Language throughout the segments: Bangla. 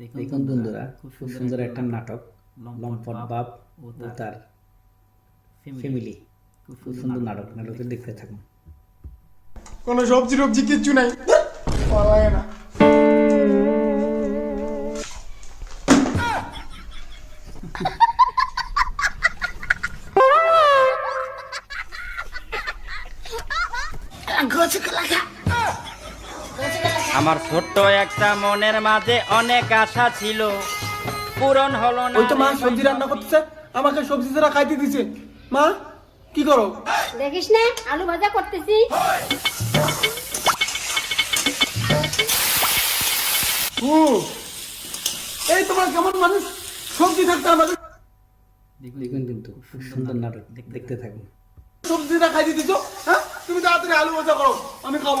দেখুন বন্ধুরা খুব সুন্দর একটা নাটক লম্পট বাপ ও তার ফ্যামিলি খুব সুন্দর নাটক নাটকটি দেখতে থাকুন। কোনো সবজি টবজি কিচ্ছু নাই। লাগে না। আমার ছোট্ট একটা মনের মাঝে অনেক আশা ছিল। পূরণ হলো না ওই তো মা সবজি রান্না করতেছে আমাকে সবজি ছাড়া খাইতে দিছে। মা কি করো? দেখিস না আলু ভাজা করতেছি। ও এই তোমার কেমন মানুষ? সবজি থাকতে আমাকে দেখুন কিন্তু খুব সুন্দর নাটক দেখতে থাকুন। সবজিটা খাইতে দিছো? হ্যাঁ? তুমি তাড়াতাড়ি আলু ভাজা করো আমি খাব।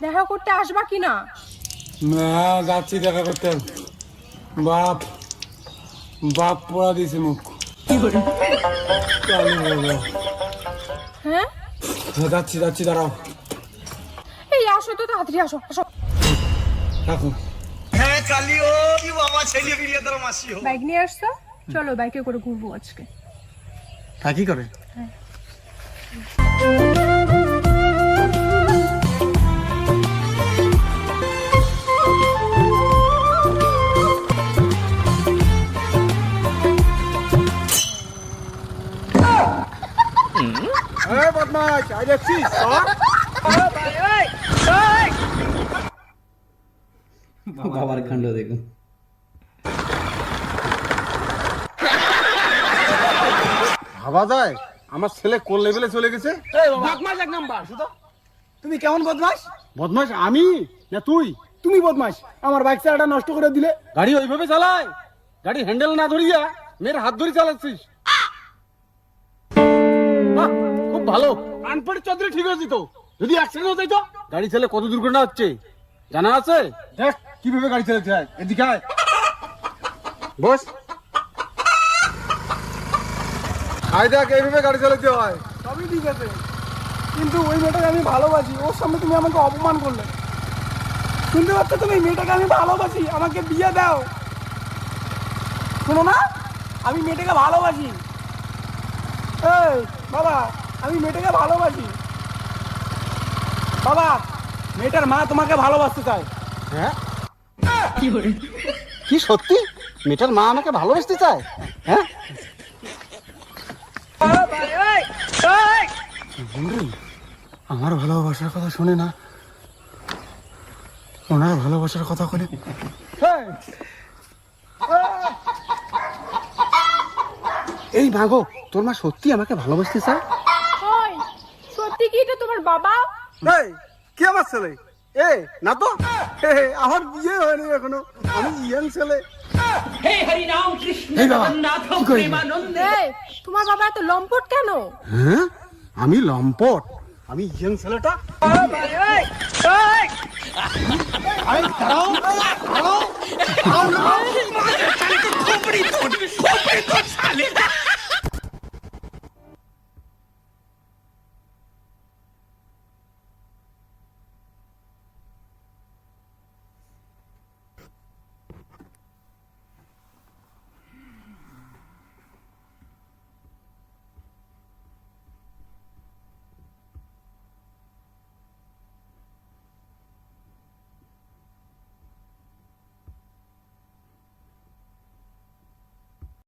দেখা করতে আসবা কি না হ্যাঁ যাচ্ছি দেখা করতে। বাপ বাপ পড়া দিয়েছে মুখ। ভাজা। হ্যাঁ? হ্যাঁ, যাচ্ছি যাচ্ছি দাঁড়াও। এই আসো তো তাড়াতাড়ি আসো আসো। রাখো। হ্যাঁ কালিও কি বাবা ছেলে বিয়ে তোর মাসি বাইক নিয়ে আসছো? চলো বাইকে করে ঘুরবো আজকে। থাকি করে? বদমাস আই দেখছিস বাবার কাণ্ড দেখুন ভাবা যায়? আমার ছেলে কোন লেভেলে চলে গেছে? বদমাস এক নাম্বার তুমি কেমন বদমাস বদমাস আমি? না তুই? তুমি বদমাস আমার বাইক চালাটা নষ্ট করে দিলে। গাড়ি ওইভাবে চালায়। গাড়ি হ্যান্ডেল না ধরিয়া মেয়ের হাত ধরে চালাচ্ছিস। ভালো। আনপড়ে চৌধুরী ঠিক হয়েছি তো। যদি অ্যাক্সিডেন্ট হতে তো গাড়ি চালে কত দুর্ঘটনা হচ্ছে? জানা আছে? দেখ কীভাবে গাড়ি চালাতে হয় এদিকে আয়। বস। আয় দেখ এইভাবে গাড়ি চালাতে হয়। সবই ঠিক আছে। কিন্তু ওই মেয়েটাকে আমি ভালোবাসি। ওর সামনে তুমি আমাকে অপমান করলে। শুনতে পাচ্ছ তুমি? মেয়েটাকে আমি ভালোবাসি। আমাকে বিয়ে দাও। শোনো না? আমি মেয়েটাকে ভালোবাসি। এই বাবা। আমি মেয়েটাকে ভালোবাসি। বাবা মেয়েটার মা তোমাকে ভালোবাসতে চায়। হ্যাঁ? কি বলি? কি সত্যি? মেয়েটার মা আমাকে ভালোবাসতে চায়? হ্যাঁ? আমার ভালোবাসার কথা শুনে না। ওনার ভালোবাসার কথা বলে এই মাগো তোর মা সত্যি আমাকে ভালোবাসতে চায়? তোমার বাবা এই আমার ছেলে এ না তো আমার বিয়ে হয়নি এখনও আমি ছেলে তোমার বাবা লম্পট কেন হ্যাঁ আমি লম্পট আমি ইয়াং ছেলেটা দাঁড়াও